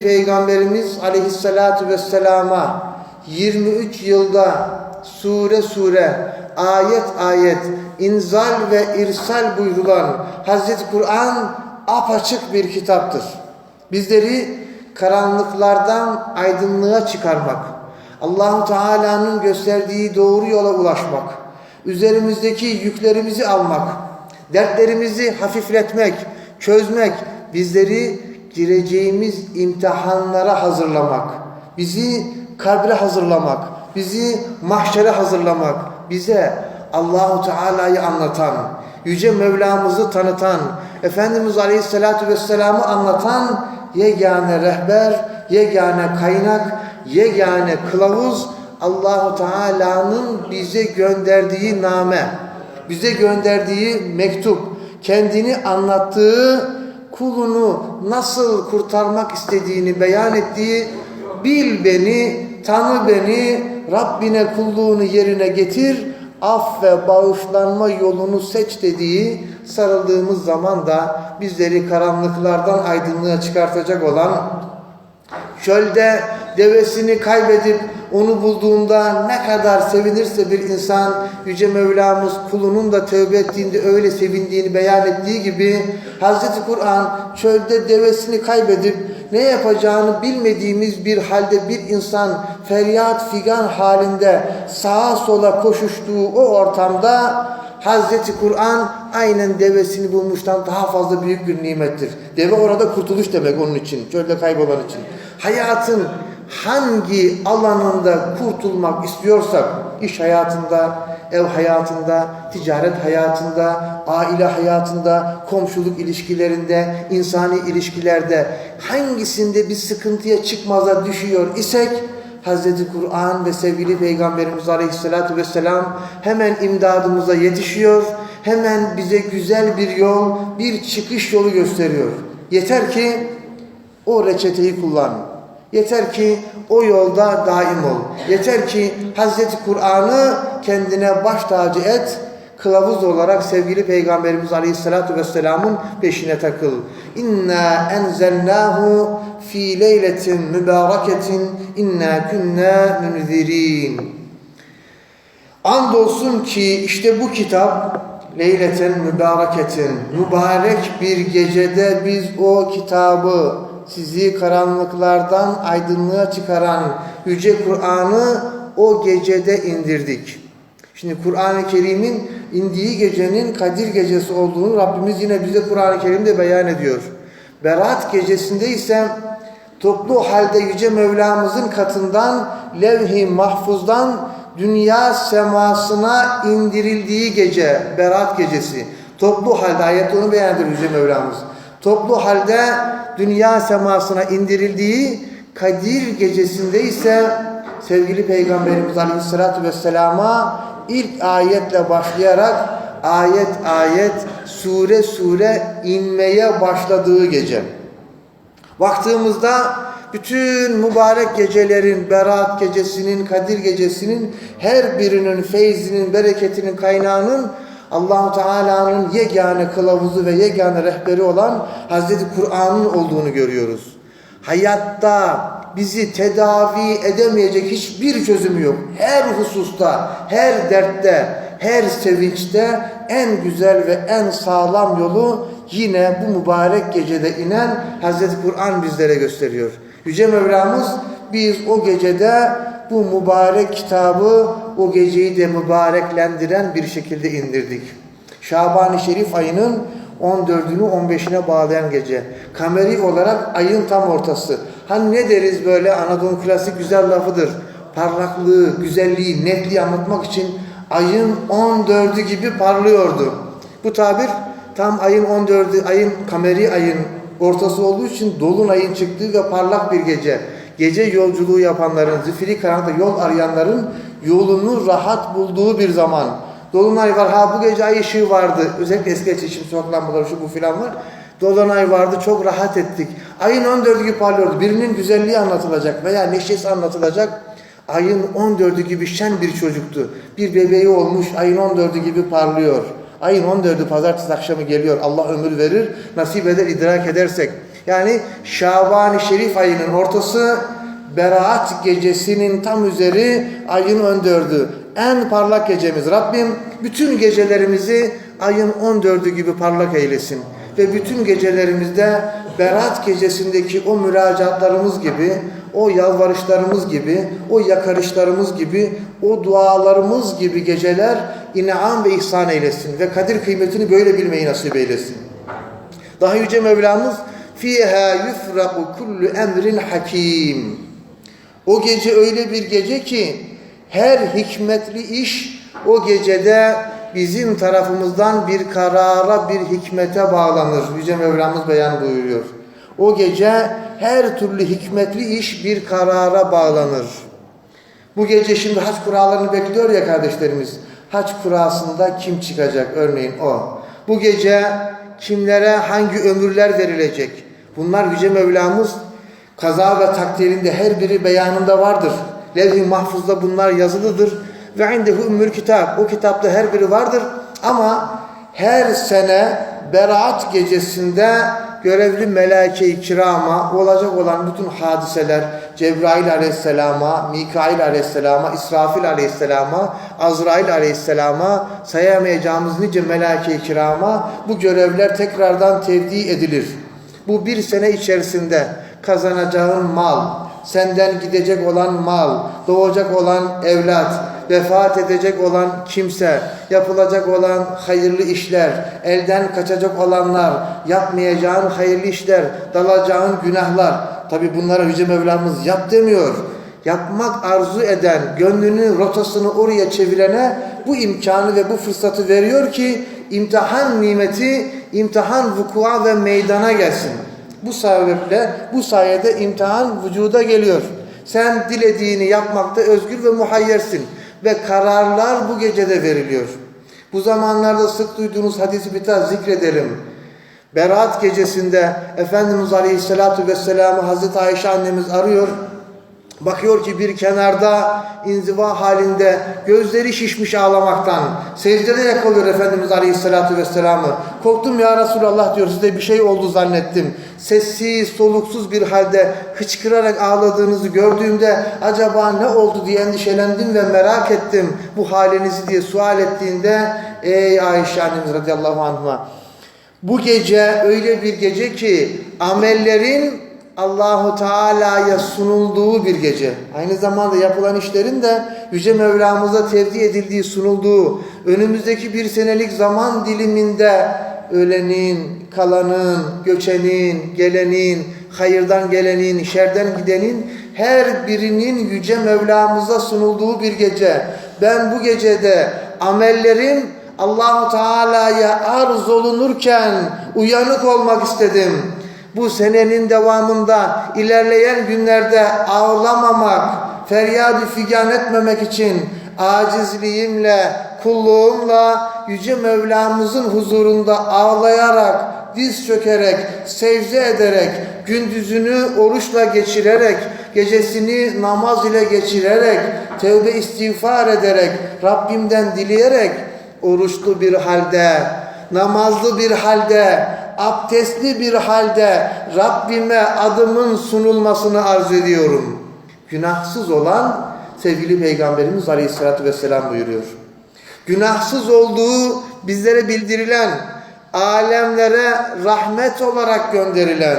Peygamberimiz aleyhissalatu vesselama 23 yılda sure sure, ayet ayet, inzal ve irsal buyurulan Hazreti Kur'an apaçık bir kitaptır. Bizleri karanlıklardan aydınlığa çıkarmak, Allahu Teala'nın gösterdiği doğru yola ulaşmak, üzerimizdeki yüklerimizi almak, dertlerimizi hafifletmek, çözmek, bizleri gireceğimiz imtihanlara hazırlamak, bizi kabre hazırlamak, bizi mahşere hazırlamak, bize Allahu Teala'yı anlatan, yüce Mevlamızı tanıtan, Efendimiz Aleyhisselatü Vesselam'ı anlatan yegane rehber, yegane kaynak, yegane kılavuz Allahu Teala'nın bize gönderdiği name, bize gönderdiği mektup, kendini anlattığı kulunu nasıl kurtarmak istediğini beyan ettiği bil beni, tanı beni, Rabbine kulluğunu yerine getir, af ve bağışlanma yolunu seç dediği sarıldığımız zaman da bizleri karanlıklardan aydınlığa çıkartacak olan çölde devesini kaybedip onu bulduğunda ne kadar sevinirse bir insan Yüce Mevlamız kulunun da tövbe ettiğinde öyle sevindiğini beyan ettiği gibi Hazreti Kur'an çölde devesini kaybedip ne yapacağını bilmediğimiz bir halde bir insan feryat figan halinde sağa sola koşuştuğu o ortamda Hazreti Kur'an aynen devesini bulmuştan daha fazla büyük bir nimettir. Deve orada kurtuluş demek onun için, çölde kaybolan için. Hayatın hangi alanında kurtulmak istiyorsak, iş hayatında, ev hayatında, ticaret hayatında, aile hayatında, komşuluk ilişkilerinde, insani ilişkilerde hangisinde bir sıkıntıya çıkmaza düşüyor isek, Hazreti Kur'an ve sevgili Peygamberimiz Aleyhisselatü Vesselam hemen imdadımıza yetişiyor, hemen bize güzel bir yol, bir çıkış yolu gösteriyor. Yeter ki o reçeteyi kullan. Yeter ki o yolda daim ol. Yeter ki Hazreti Kur'an'ı kendine baş tacı et, kılavuz olarak sevgili Peygamberimiz Aleyhisselatü Vesselam'ın peşine takıl. İnna enzelnahu fi leyletin mübareketin inna kunna münzirin. Andolsun ki işte bu kitap leyleten mübareketin mübarek bir gecede biz o kitabı sizi karanlıklardan aydınlığa çıkaran yüce Kur'an'ı o gecede indirdik. Şimdi Kur'an-ı Kerim'in indiği gecenin Kadir gecesi olduğunu Rabbimiz yine bize Kur'an-ı Kerim'de beyan ediyor. Berat gecesinde ise toplu halde Yüce Mevlamızın katından levh-i mahfuzdan dünya semasına indirildiği gece, Berat gecesi. Toplu halde, ayette onu beyan ediyor Yüce Mevlamız. Toplu halde dünya semasına indirildiği Kadir gecesinde ise sevgili Peygamberimiz Aleyhisselatü Vesselam'a ilk ayetle başlayarak ayet ayet, sure sure inmeye başladığı gece. Baktığımızda bütün mübarek gecelerin, Berat gecesinin, Kadir gecesinin her birinin feyzinin, bereketinin kaynağının Allahu Teala'nın yegane kılavuzu ve yegane rehberi olan Hazreti Kur'an'ın olduğunu görüyoruz. Hayatta bizi tedavi edemeyecek hiçbir çözümü yok. Her hususta, her dertte, her sevinçte en güzel ve en sağlam yolu yine bu mübarek gecede inen Hazreti Kur'an bizlere gösteriyor. Yüce Mevlamız biz o gecede bu mübarek kitabı o geceyi de mübareklendiren bir şekilde indirdik. Şaban-ı Şerif ayının 14'ünü 15'ine bağlayan gece. Kameri olarak ayın tam ortası. Hani ne deriz böyle Anadolu klasik güzel lafıdır. Parlaklığı, güzelliği, netliği anlatmak için ayın 14'ü gibi parlıyordu. Bu tabir tam ayın 14'ü, ayın kameri ayın ortası olduğu için dolunayın çıktığı ve parlak bir gece. Gece yolculuğu yapanların, zifiri karanlıkta yol arayanların yolunu rahat bulduğu bir zaman. Dolunay var. Ha bu gece ay ışığı vardı. Özellikle eski için sokak lambaları şu bu filan var. Dolunay vardı. Çok rahat ettik. Ayın 14'ü gibi parlıyordu. Birinin güzelliği anlatılacak veya neşesi anlatılacak. Ayın 14'ü gibi şen bir çocuktu. Bir bebeği olmuş ayın 14'ü gibi parlıyor. Ayın 14'ü pazartesi akşamı geliyor. Allah ömür verir, nasip eder, idrak edersek. Yani Şaban-ı Şerif ayının ortası Berat gecesinin tam üzeri ayın 14'ü. En parlak gecemiz. Rabbim bütün gecelerimizi ayın 14'ü gibi parlak eylesin. Ve bütün gecelerimizde Berat gecesindeki o müracaatlarımız gibi, o yalvarışlarımız gibi, o yakarışlarımız gibi, o dualarımız gibi geceler inam ve ihsan eylesin. Ve kadir kıymetini böyle bilmeyi nasip eylesin. Daha Yüce Mevlamız fiha yufraku kullu emrin hakim. O gece öyle bir gece ki her hikmetli iş o gecede bizim tarafımızdan bir karara, bir hikmete bağlanır. Yüce Mevlamız beyan buyuruyor. O gece her türlü hikmetli iş bir karara bağlanır. Bu gece şimdi haç kurallarını bekliyor ya kardeşlerimiz. Haç kurasında kim çıkacak örneğin o. Bu gece kimlere hangi ömürler verilecek? Bunlar Yüce Mevlamız kaza ve takdirinde her biri beyanında vardır. Levh-i mahfuzda bunlar yazılıdır. Ve indehu ümmül kitap. O kitapta her biri vardır. Ama her sene Berat gecesinde görevli melaike-i kirama olacak olan bütün hadiseler Cebrail aleyhisselama, Mikail aleyhisselama, İsrafil aleyhisselama, Azrail aleyhisselama sayamayacağımız nice melaike-i kirama bu görevler tekrardan tevdi edilir. Bu bir sene içerisinde kazanacağın mal, senden gidecek olan mal, doğacak olan evlat, vefat edecek olan kimse, yapılacak olan hayırlı işler, elden kaçacak olanlar, yapmayacağın hayırlı işler, dalacağın günahlar. Tabi bunlara Yüce Mevlamız yap demiyor. Yapmak arzu eden, gönlünün rotasını oraya çevirene bu imkanı ve bu fırsatı veriyor ki imtihan nimeti, imtihan vukua ve meydana gelsin. Bu sebeple bu sayede imtihan vücuda geliyor. Sen dilediğini yapmakta özgür ve muhayyersin ve kararlar bu gecede veriliyor. Bu zamanlarda sık duyduğunuz hadisi bir daha zikredelim. Berat gecesinde Efendimiz Aleyhisselatü Vesselam'ı Hazreti Ayşe annemiz arıyor. Bakıyor ki bir kenarda inziva halinde gözleri şişmiş ağlamaktan secdede yakalıyor Efendimiz Aleyhisselatü Vesselam'ı. Korktum ya Resulallah diyor size bir şey oldu zannettim. Sessiz soluksuz bir halde hıçkırarak ağladığınızı gördüğümde acaba ne oldu diye endişelendim ve merak ettim bu halinizi diye sual ettiğinde ey Ayşe annemiz radıyallahu anh'a bu gece öyle bir gece ki amellerin Allahu Teala'ya sunulduğu bir gece. Aynı zamanda yapılan işlerin de Yüce Mevlamıza tevdi edildiği, sunulduğu, önümüzdeki bir senelik zaman diliminde ölenin, kalanın, göçenin, gelenin, hayırdan gelenin, şerden gidenin her birinin Yüce Mevlamıza sunulduğu bir gece. Ben bu gecede amellerim Allahu Teala'ya arz olunurken uyanık olmak istedim bu senenin devamında ilerleyen günlerde ağlamamak, feryat figan etmemek için acizliğimle, kulluğumla Yüce Mevlamızın huzurunda ağlayarak, diz çökerek, secde ederek, gündüzünü oruçla geçirerek, gecesini namaz ile geçirerek, tevbe istiğfar ederek, Rabbimden dileyerek, oruçlu bir halde, namazlı bir halde, abdestli bir halde Rabbime adımın sunulmasını arz ediyorum. Günahsız olan sevgili Peygamberimiz Aleyhisselatü Vesselam buyuruyor. Günahsız olduğu bizlere bildirilen, alemlere rahmet olarak gönderilen,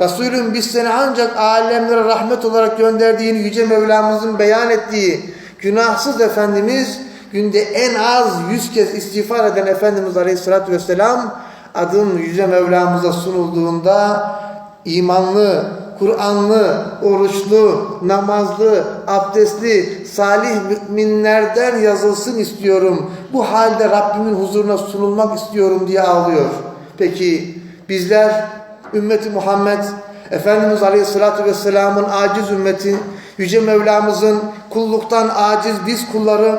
Resulüm biz seni ancak alemlere rahmet olarak gönderdiğini Yüce Mevlamızın beyan ettiği günahsız Efendimiz günde en az yüz kez istiğfar eden Efendimiz Aleyhisselatü Vesselam adın Yüce Mevlamıza sunulduğunda imanlı, Kur'anlı, oruçlu, namazlı, abdestli, salih müminlerden yazılsın istiyorum. Bu halde Rabbimin huzuruna sunulmak istiyorum diye ağlıyor. Peki bizler ümmeti Muhammed Efendimiz Aleyhisselatü Vesselam'ın aciz ümmeti, Yüce Mevlamızın kulluktan aciz biz kulları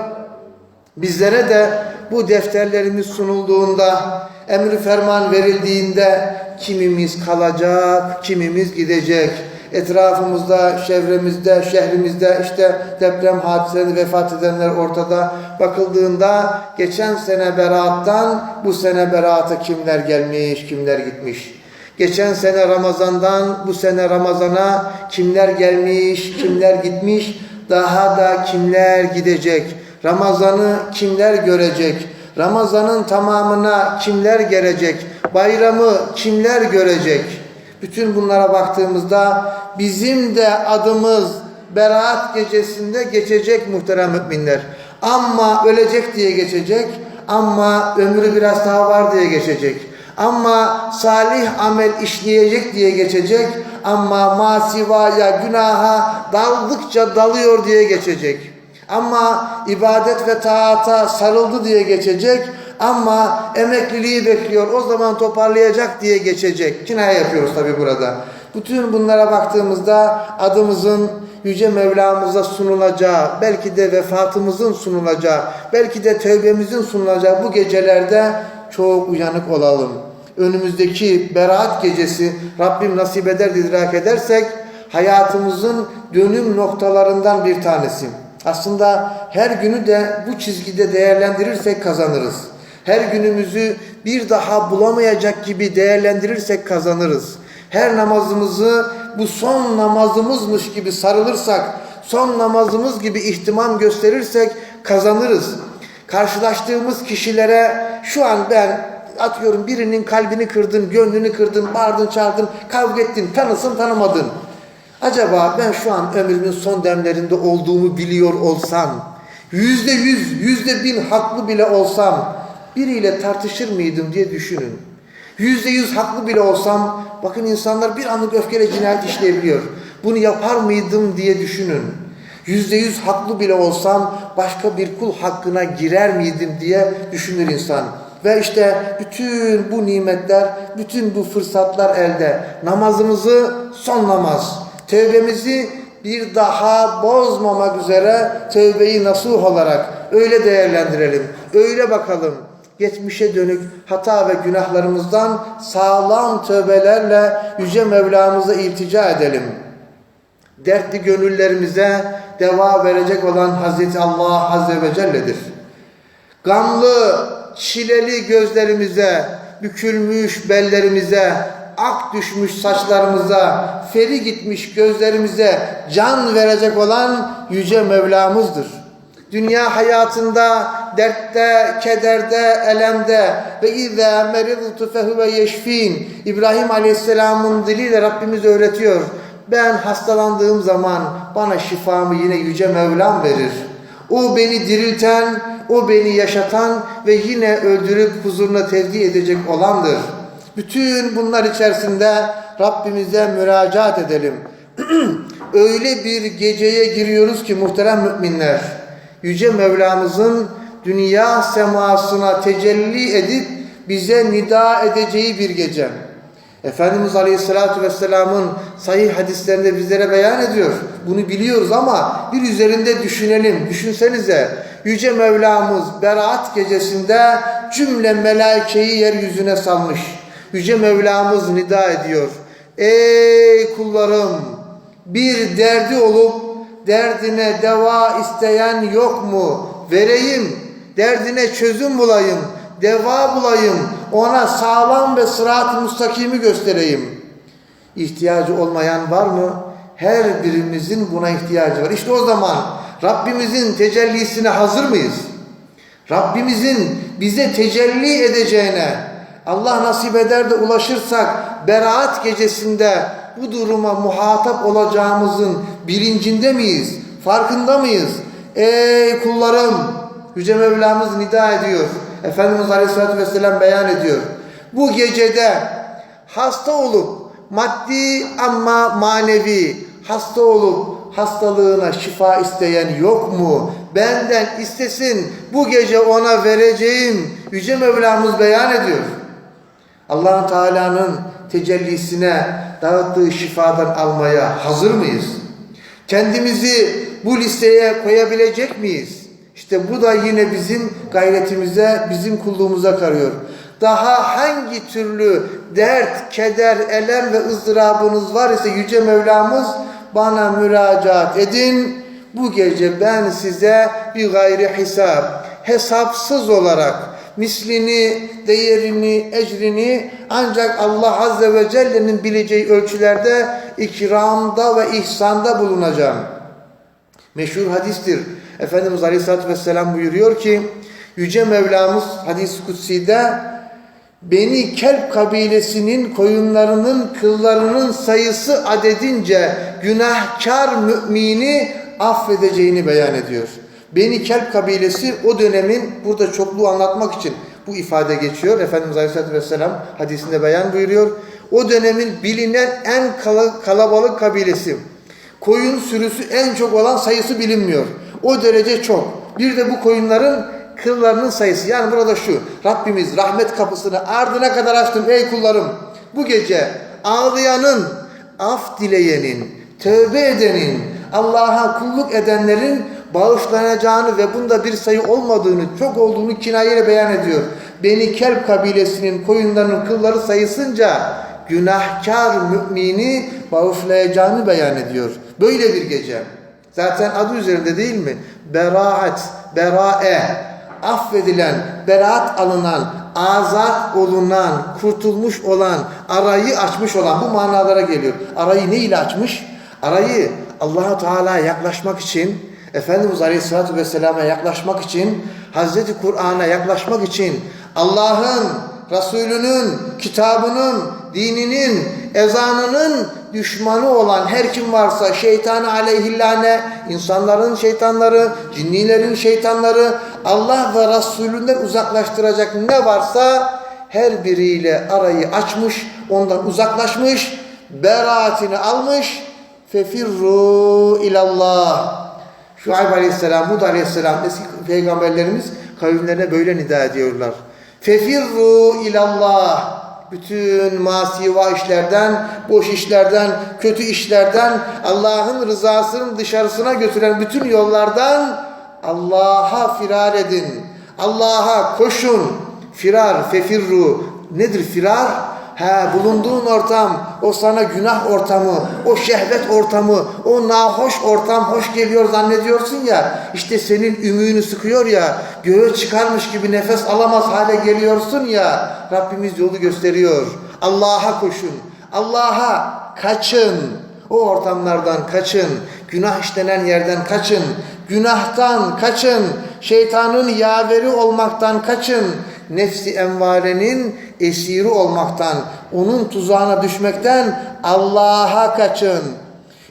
bizlere de bu defterlerimiz sunulduğunda emri ferman verildiğinde kimimiz kalacak, kimimiz gidecek. Etrafımızda, çevremizde, şehrimizde işte deprem hadiseleri vefat edenler ortada. Bakıldığında geçen sene beraattan bu sene beraata kimler gelmiş, kimler gitmiş. Geçen sene Ramazan'dan bu sene Ramazan'a kimler gelmiş, kimler gitmiş, daha da kimler gidecek? Ramazan'ı kimler görecek? Ramazan'ın tamamına kimler gelecek? Bayramı kimler görecek? Bütün bunlara baktığımızda bizim de adımız Berat gecesinde geçecek muhterem müminler. Ama ölecek diye geçecek. Ama ömrü biraz daha var diye geçecek. Ama salih amel işleyecek diye geçecek. Ama masivaya, günaha daldıkça dalıyor diye geçecek. Ama ibadet ve taata sarıldı diye geçecek. Ama emekliliği bekliyor. O zaman toparlayacak diye geçecek. Kinaye yapıyoruz tabi burada. Bütün bunlara baktığımızda adımızın Yüce Mevlamıza sunulacağı, belki de vefatımızın sunulacağı, belki de tövbemizin sunulacağı bu gecelerde çok uyanık olalım. Önümüzdeki beraat gecesi Rabbim nasip eder de idrak edersek hayatımızın dönüm noktalarından bir tanesi. Aslında her günü de bu çizgide değerlendirirsek kazanırız. Her günümüzü bir daha bulamayacak gibi değerlendirirsek kazanırız. Her namazımızı bu son namazımızmış gibi sarılırsak, son namazımız gibi ihtimam gösterirsek kazanırız. Karşılaştığımız kişilere şu an ben atıyorum birinin kalbini kırdın, gönlünü kırdın, bağırdın, çağırdın, kavga ettin, tanısın tanımadın. Acaba ben şu an ömrümün son demlerinde olduğumu biliyor olsam, yüzde yüz, yüzde bin haklı bile olsam biriyle tartışır mıydım diye düşünün. Yüzde yüz haklı bile olsam, bakın insanlar bir anlık öfkeyle cinayet işleyebiliyor. Bunu yapar mıydım diye düşünün. Yüzde yüz haklı bile olsam başka bir kul hakkına girer miydim diye düşünür insan. Ve işte bütün bu nimetler, bütün bu fırsatlar elde. Namazımızı son namaz, tövbemizi bir daha bozmamak üzere tövbeyi nasuh olarak öyle değerlendirelim, öyle bakalım. Geçmişe dönük hata ve günahlarımızdan sağlam tövbelerle Yüce Mevlamıza iltica edelim. Dertli gönüllerimize deva verecek olan Hazreti Allah Azze ve Celle'dir. Gamlı, çileli gözlerimize, bükülmüş bellerimize, ak düşmüş saçlarımıza, feri gitmiş gözlerimize can verecek olan Yüce Mevlamızdır. Dünya hayatında dertte, kederde, elemde ve izâ meridtu fehuve yeşfîn İbrahim Aleyhisselam'ın diliyle Rabbimiz öğretiyor. Ben hastalandığım zaman bana şifamı yine Yüce Mevlam verir. O beni dirilten, o beni yaşatan ve yine öldürüp huzuruna tevdi edecek olandır. Bütün bunlar içerisinde Rabbimize müracaat edelim. Öyle bir geceye giriyoruz ki muhterem müminler, Yüce Mevlamızın dünya semasına tecelli edip bize nida edeceği bir gece. Efendimiz Aleyhisselatü Vesselam'ın sahih hadislerinde bizlere beyan ediyor. Bunu biliyoruz ama bir üzerinde düşünelim. Düşünsenize Yüce Mevlamız Berat gecesinde cümle melaikeyi yeryüzüne salmış. Yüce Mevlamız nida ediyor. Ey kullarım bir derdi olup derdine deva isteyen yok mu? Vereyim. Derdine çözüm bulayım. Deva bulayım. Ona sağlam ve sırat-ı müstakimi göstereyim. İhtiyacı olmayan var mı? Her birimizin buna ihtiyacı var. İşte o zaman Rabbimizin tecellisine hazır mıyız? Rabbimizin bize tecelli edeceğine Allah nasip eder de ulaşırsak beraat gecesinde bu duruma muhatap olacağımızın bilincinde miyiz? Farkında mıyız? Ey kullarım! Yüce Mevlamız nida ediyor. Efendimiz Aleyhisselatü Vesselam beyan ediyor. Bu gecede hasta olup maddi ama manevi hasta olup hastalığına şifa isteyen yok mu? Benden istesin bu gece ona vereceğim. Yüce Mevlamız beyan ediyor. Allah Teala'nın tecellisine dağıttığı şifadan almaya hazır mıyız? Kendimizi bu listeye koyabilecek miyiz? İşte bu da yine bizim gayretimize, bizim kulluğumuza karıyor. Daha hangi türlü dert, keder, elem ve ızdırabınız var ise Yüce Mevlamız bana müracaat edin. Bu gece ben size bir gayri hesap, hesapsız olarak mislini, değerini, ecrini ancak Allah Azze ve Celle'nin bileceği ölçülerde ikramda ve ihsanda bulunacağım. Meşhur hadistir. Efendimiz Aleyhisselatü Vesselam buyuruyor ki Yüce Mevlamız hadis-i kutsi'de Beni Kelp kabilesinin koyunlarının kıllarının sayısı adedince günahkar mümini affedeceğini beyan ediyor. Beni Kelp kabilesi o dönemin burada çokluğu anlatmak için bu ifade geçiyor. Efendimiz Aleyhisselatü Vesselam hadisinde beyan buyuruyor. O dönemin bilinen en kala- kalabalık kabilesi. Koyun sürüsü en çok olan sayısı bilinmiyor. O derece çok. Bir de bu koyunların kıllarının sayısı. Yani burada şu. Rabbimiz rahmet kapısını ardına kadar açtım ey kullarım. Bu gece ağlayanın, af dileyenin, tövbe edenin, Allah'a kulluk edenlerin bağışlanacağını ve bunda bir sayı olmadığını, çok olduğunu kinayeyle beyan ediyor. Beni Kelp kabilesinin koyunlarının kılları sayısınca günahkar mümini bağışlayacağını beyan ediyor. Böyle bir gece. Zaten adı üzerinde değil mi? Beraat, berae, affedilen, beraat alınan, azat olunan, kurtulmuş olan, arayı açmış olan bu manalara geliyor. Arayı ne ile açmış? Arayı Allahu Teala'ya yaklaşmak için, Efendimiz Aleyhisselatü Vesselam'a yaklaşmak için, Hazreti Kur'an'a yaklaşmak için, Allah'ın, Resulünün, kitabının, dininin, ezanının düşmanı olan her kim varsa şeytan aleyhillâne, insanların şeytanları, cinnilerin şeytanları, Allah ve Resulünden uzaklaştıracak ne varsa her biriyle arayı açmış, ondan uzaklaşmış, beraatini almış, fefirru ilallah. Şuayb aleyhisselam, Hud aleyhisselam eski peygamberlerimiz kavimlerine böyle nida ediyorlar. Fefirru ilallah. Bütün masiva işlerden, boş işlerden, kötü işlerden, Allah'ın rızasının dışarısına götüren bütün yollardan Allah'a firar edin. Allah'a koşun. Firar, fefirru. Nedir firar? He, bulunduğun ortam, o sana günah ortamı, o şehvet ortamı, o nahoş ortam hoş geliyor zannediyorsun ya, işte senin ümüğünü sıkıyor ya, göğe çıkarmış gibi nefes alamaz hale geliyorsun ya, Rabbimiz yolu gösteriyor. Allah'a koşun, Allah'a kaçın, o ortamlardan kaçın, günah işlenen yerden kaçın, günahtan kaçın, şeytanın yaveri olmaktan kaçın, nefsi envarenin esiri olmaktan, onun tuzağına düşmekten Allah'a kaçın.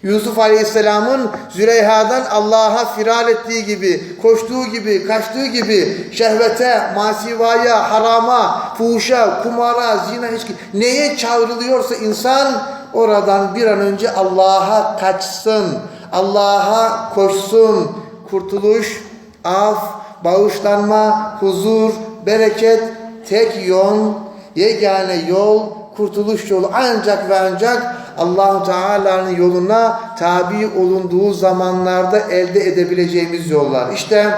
Yusuf Aleyhisselam'ın Züleyha'dan Allah'a firar ettiği gibi, koştuğu gibi, kaçtığı gibi şehvete, masivaya, harama, fuhuşa, kumara, zina, içki neye çağrılıyorsa insan oradan bir an önce Allah'a kaçsın. Allah'a koşsun. Kurtuluş, af, bağışlanma, huzur, bereket, tek yol, yegane yol, kurtuluş yolu ancak ve ancak Allahu Teala'nın yoluna tabi olunduğu zamanlarda elde edebileceğimiz yollar. İşte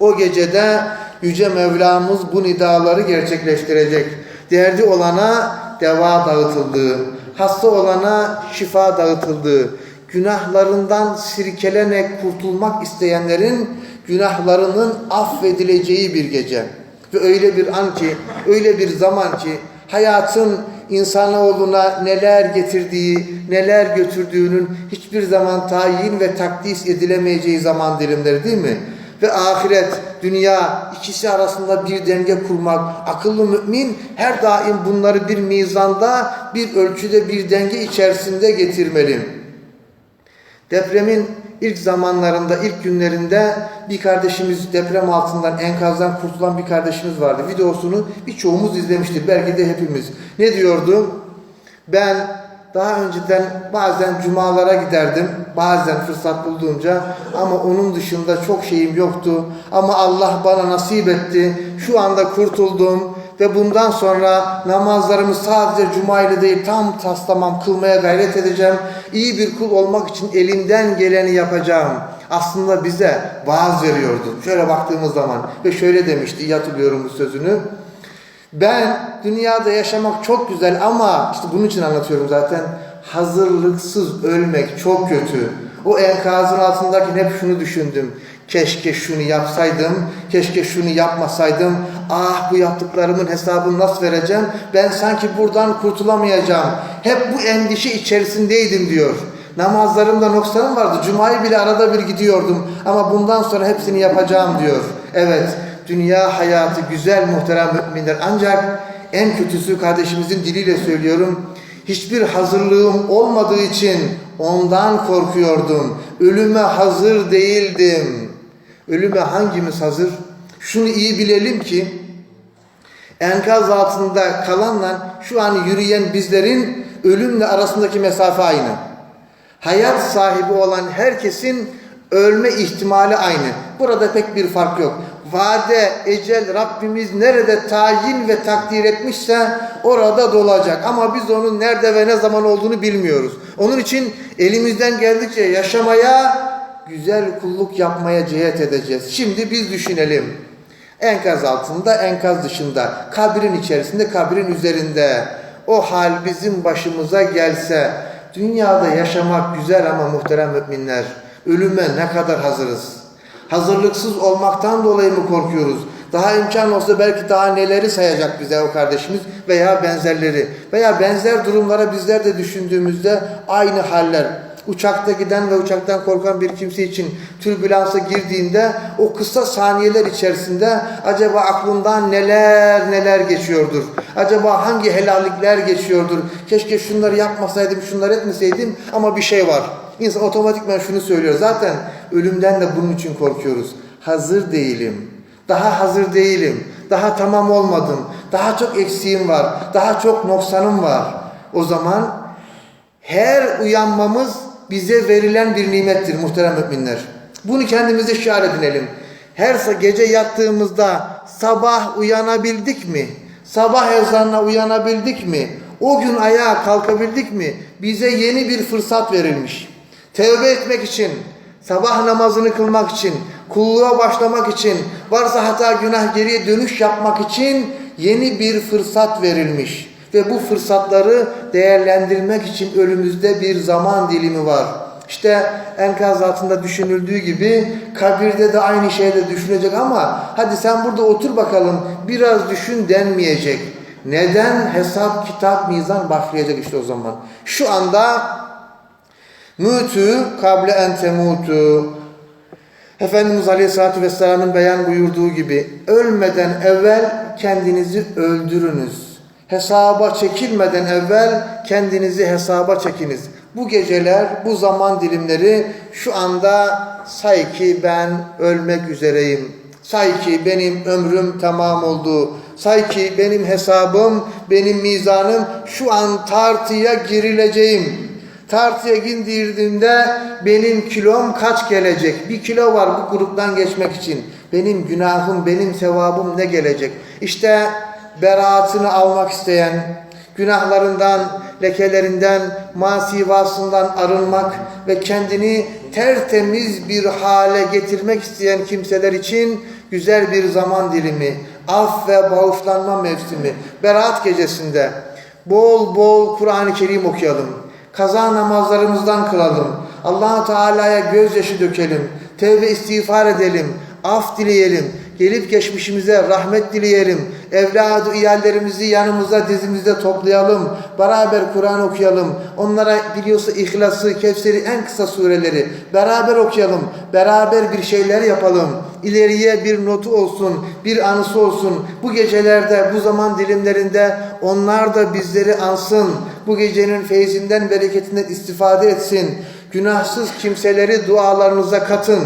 o gecede Yüce Mevlamız bu nidaları gerçekleştirecek. Derdi olana deva dağıtıldığı, hasta olana şifa dağıtıldığı, günahlarından sirkelenerek kurtulmak isteyenlerin günahlarının affedileceği bir gece. Ve öyle bir an ki, öyle bir zaman ki hayatın insanoğluna neler getirdiği, neler götürdüğünün hiçbir zaman tayin ve takdis edilemeyeceği zaman dilimleri değil mi? Ve ahiret, dünya ikisi arasında bir denge kurmak, akıllı mümin her daim bunları bir mizanda, bir ölçüde, bir denge içerisinde getirmeli. Depremin ilk zamanlarında, ilk günlerinde bir kardeşimiz deprem altından, enkazdan kurtulan bir kardeşimiz vardı. Videosunu birçoğumuz izlemiştir. Belki de hepimiz. Ne diyordu? Ben daha önceden bazen cumalara giderdim. Bazen fırsat bulduğunca. Ama onun dışında çok şeyim yoktu. Ama Allah bana nasip etti. Şu anda kurtuldum. Ve bundan sonra namazlarımı sadece cuma ile değil tam taslamam kılmaya gayret edeceğim. İyi bir kul olmak için elimden geleni yapacağım. Aslında bize vaaz veriyordu. Şöyle baktığımız zaman ve şöyle demişti, iyi hatırlıyorum bu sözünü. Ben dünyada yaşamak çok güzel ama işte bunun için anlatıyorum zaten. Hazırlıksız ölmek çok kötü. O enkazın altındaki hep şunu düşündüm. Keşke şunu yapsaydım, keşke şunu yapmasaydım. Ah bu yaptıklarımın hesabını nasıl vereceğim? Ben sanki buradan kurtulamayacağım. Hep bu endişe içerisindeydim diyor. Namazlarımda noksanım vardı. Cuma'yı bile arada bir gidiyordum. Ama bundan sonra hepsini yapacağım diyor. Evet, dünya hayatı güzel muhterem müminler. Ancak en kötüsü kardeşimizin diliyle söylüyorum. Hiçbir hazırlığım olmadığı için ondan korkuyordum. Ölüme hazır değildim. Ölüme hangimiz hazır? Şunu iyi bilelim ki enkaz altında kalanla şu an yürüyen bizlerin ölümle arasındaki mesafe aynı. Hayat sahibi olan herkesin ölme ihtimali aynı. Burada pek bir fark yok. Vade, ecel Rabbimiz nerede tayin ve takdir etmişse orada dolacak. Ama biz onun nerede ve ne zaman olduğunu bilmiyoruz. Onun için elimizden geldikçe yaşamaya, güzel kulluk yapmaya cihet edeceğiz. Şimdi biz düşünelim. Enkaz altında, enkaz dışında, kabrin içerisinde, kabrin üzerinde o hal bizim başımıza gelse, dünyada yaşamak güzel ama muhterem müminler, ölüme ne kadar hazırız? Hazırlıksız olmaktan dolayı mı korkuyoruz? Daha imkan olsa belki daha neleri sayacak bize o kardeşimiz veya benzerleri. Veya benzer durumlara bizler de düşündüğümüzde aynı haller. Uçakta giden ve uçaktan korkan bir kimse için türbülansa girdiğinde o kısa saniyeler içerisinde acaba aklından neler neler geçiyordur. Acaba hangi helallikler geçiyordur. Keşke şunları yapmasaydım, şunları etmeseydim ama bir şey var. İnsan otomatikman şunu söylüyor. Zaten ölümden de bunun için korkuyoruz. Hazır değilim. Daha hazır değilim. Daha tamam olmadım. Daha çok eksiğim var. Daha çok noksanım var. O zaman her uyanmamız bize verilen bir nimettir muhterem müminler. Bunu kendimize şiar edinelim. Her gece yattığımızda sabah uyanabildik mi? Sabah ezanına uyanabildik mi? O gün ayağa kalkabildik mi? Bize yeni bir fırsat verilmiş. Tevbe etmek için, sabah namazını kılmak için, kulluğa başlamak için, varsa hata günah geriye dönüş yapmak için yeni bir fırsat verilmiş. Ve bu fırsatları değerlendirmek için önümüzde bir zaman dilimi var. İşte enkaz altında düşünüldüğü gibi kabirde de aynı şeyde düşünecek ama hadi sen burada otur bakalım biraz düşün denmeyecek. Neden? Hesap, kitap, mizan başlayacak işte o zaman. Şu anda Mütü kable en temutu. Efendimiz Aleyhisselatü Vesselam'ın beyan buyurduğu gibi ölmeden evvel kendinizi öldürünüz. Hesaba çekilmeden evvel kendinizi hesaba çekiniz. Bu geceler, bu zaman dilimleri şu anda say ki ben ölmek üzereyim. Say ki benim ömrüm tamam oldu. Say ki benim hesabım, benim mizanım şu an tartıya girileceğim. Tartıya girdiğimde benim kilom kaç gelecek? Bir kilo var bu gruptan geçmek için. Benim günahım, benim sevabım ne gelecek? İşte beraatını almak isteyen, günahlarından, lekelerinden, masivasından arınmak ve kendini tertemiz bir hale getirmek isteyen kimseler için güzel bir zaman dilimi, af ve bağışlanma mevsimi, beraat gecesinde bol bol Kur'an-ı Kerim okuyalım. Kaza namazlarımızdan kılalım. allah Teala'ya gözyaşı dökelim. Tevbe istiğfar edelim. Af dileyelim. Gelip geçmişimize rahmet dileyelim. Evladı iyallerimizi yanımıza dizimizde toplayalım. Beraber Kur'an okuyalım. Onlara biliyorsa İhlas'ı, Kevser'i en kısa sureleri beraber okuyalım. Beraber bir şeyler yapalım. İleriye bir notu olsun, bir anısı olsun. Bu gecelerde, bu zaman dilimlerinde onlar da bizleri ansın. Bu gecenin feyzinden, bereketinden istifade etsin. Günahsız kimseleri dualarınıza katın.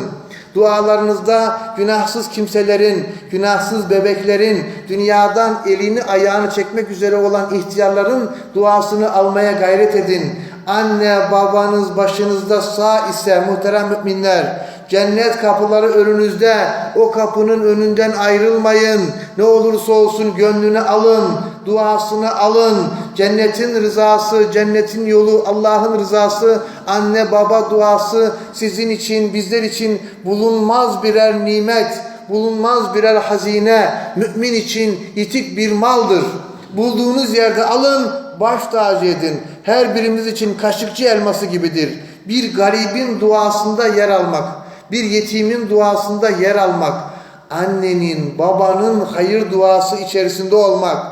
Dualarınızda günahsız kimselerin, günahsız bebeklerin, dünyadan elini ayağını çekmek üzere olan ihtiyarların duasını almaya gayret edin. Anne babanız başınızda sağ ise muhterem müminler, Cennet kapıları önünüzde. O kapının önünden ayrılmayın. Ne olursa olsun gönlünü alın. Duasını alın. Cennetin rızası, cennetin yolu, Allah'ın rızası, anne baba duası sizin için, bizler için bulunmaz birer nimet, bulunmaz birer hazine. Mümin için yitik bir maldır. Bulduğunuz yerde alın, baş tacı edin. Her birimiz için kaşıkçı elması gibidir. Bir garibin duasında yer almak, bir yetimin duasında yer almak, annenin, babanın hayır duası içerisinde olmak.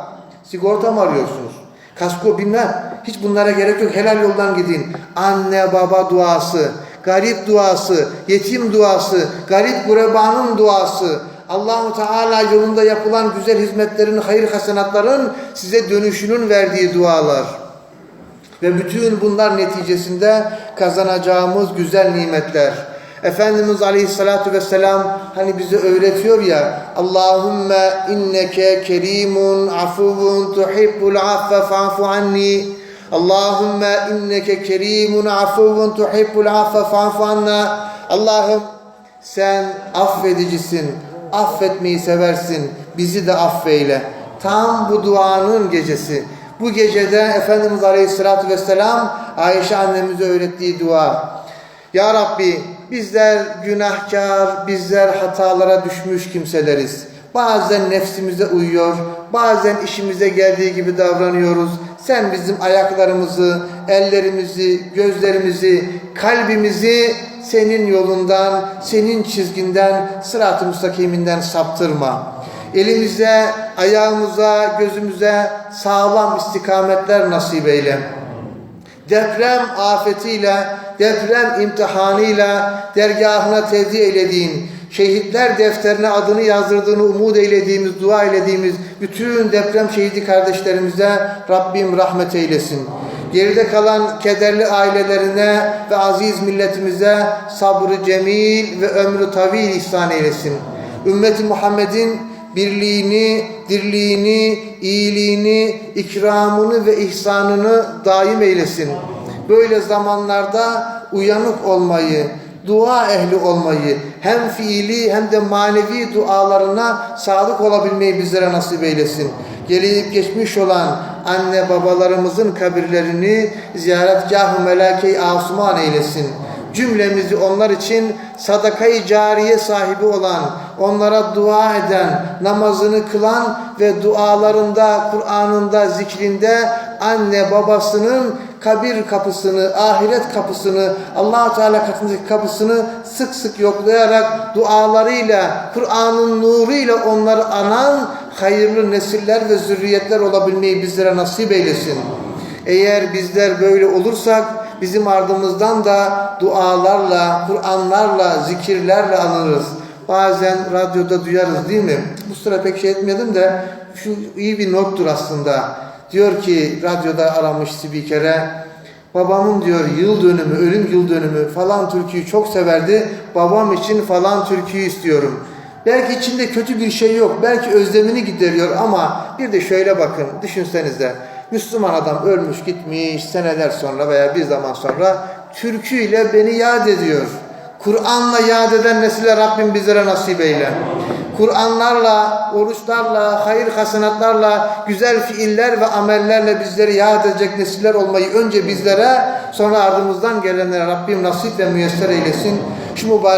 Sigorta mı arıyorsunuz? Kasko bilmem. Hiç bunlara gerek yok. Helal yoldan gidin. Anne baba duası, garip duası, yetim duası, garip gurebanın duası, Allahu Teala yolunda yapılan güzel hizmetlerin, hayır hasenatların size dönüşünün verdiği dualar. Ve bütün bunlar neticesinde kazanacağımız güzel nimetler. Efendimiz Aleyhisselatü Vesselam hani bize öğretiyor ya Allahümme inneke kerimun afuvun tuhibbul affe fa'fu anni Allahümme inneke kerimun afuvun tuhibbul affe fa'fu anna Allah'ım sen affedicisin, affetmeyi seversin, bizi de affeyle. Tam bu duanın gecesi. Bu gecede Efendimiz Aleyhisselatü Vesselam Ayşe annemize öğrettiği dua. Ya Rabbi bizler günahkar, bizler hatalara düşmüş kimseleriz. Bazen nefsimize uyuyor, bazen işimize geldiği gibi davranıyoruz. Sen bizim ayaklarımızı, ellerimizi, gözlerimizi, kalbimizi senin yolundan, senin çizginden, sırat-ı müstakiminden saptırma. Elimize, ayağımıza, gözümüze sağlam istikametler nasip eyle deprem afetiyle, deprem imtihanıyla dergahına tevdi eylediğin, şehitler defterine adını yazdırdığını umut eylediğimiz, dua eylediğimiz bütün deprem şehidi kardeşlerimize Rabbim rahmet eylesin. Geride kalan kederli ailelerine ve aziz milletimize sabrı cemil ve ömrü tavil ihsan eylesin. Ümmeti Muhammed'in birliğini, dirliğini, iyiliğini, ikramını ve ihsanını daim eylesin. Böyle zamanlarda uyanık olmayı, dua ehli olmayı, hem fiili hem de manevi dualarına sadık olabilmeyi bizlere nasip eylesin. Gelip geçmiş olan anne babalarımızın kabirlerini ziyaretgah-ı melake-i asuman eylesin cümlemizi onlar için sadakayı cariye sahibi olan, onlara dua eden, namazını kılan ve dualarında, Kur'an'ında, zikrinde anne babasının kabir kapısını, ahiret kapısını, allah Teala katındaki kapısını sık sık yoklayarak dualarıyla, Kur'an'ın nuruyla onları anan hayırlı nesiller ve zürriyetler olabilmeyi bizlere nasip eylesin. Eğer bizler böyle olursak bizim ardımızdan da dualarla, Kur'anlarla, zikirlerle anılırız. Bazen radyoda duyarız değil mi? Bu sıra pek şey etmedim de şu iyi bir nottur aslında. Diyor ki radyoda aramış spikere babamın diyor yıl dönümü, ölüm yıl dönümü falan türküyü çok severdi. Babam için falan türküyü istiyorum. Belki içinde kötü bir şey yok. Belki özlemini gideriyor ama bir de şöyle bakın. Düşünsenize. Müslüman adam ölmüş gitmiş seneler sonra veya bir zaman sonra türküyle beni yad ediyor. Kur'an'la yad eden nesile Rabbim bizlere nasip eyle. Kur'anlarla, oruçlarla, hayır hasenatlarla, güzel fiiller ve amellerle bizleri yad edecek nesiller olmayı önce bizlere sonra ardımızdan gelenlere Rabbim nasip ve müyesser eylesin. Şu mübarek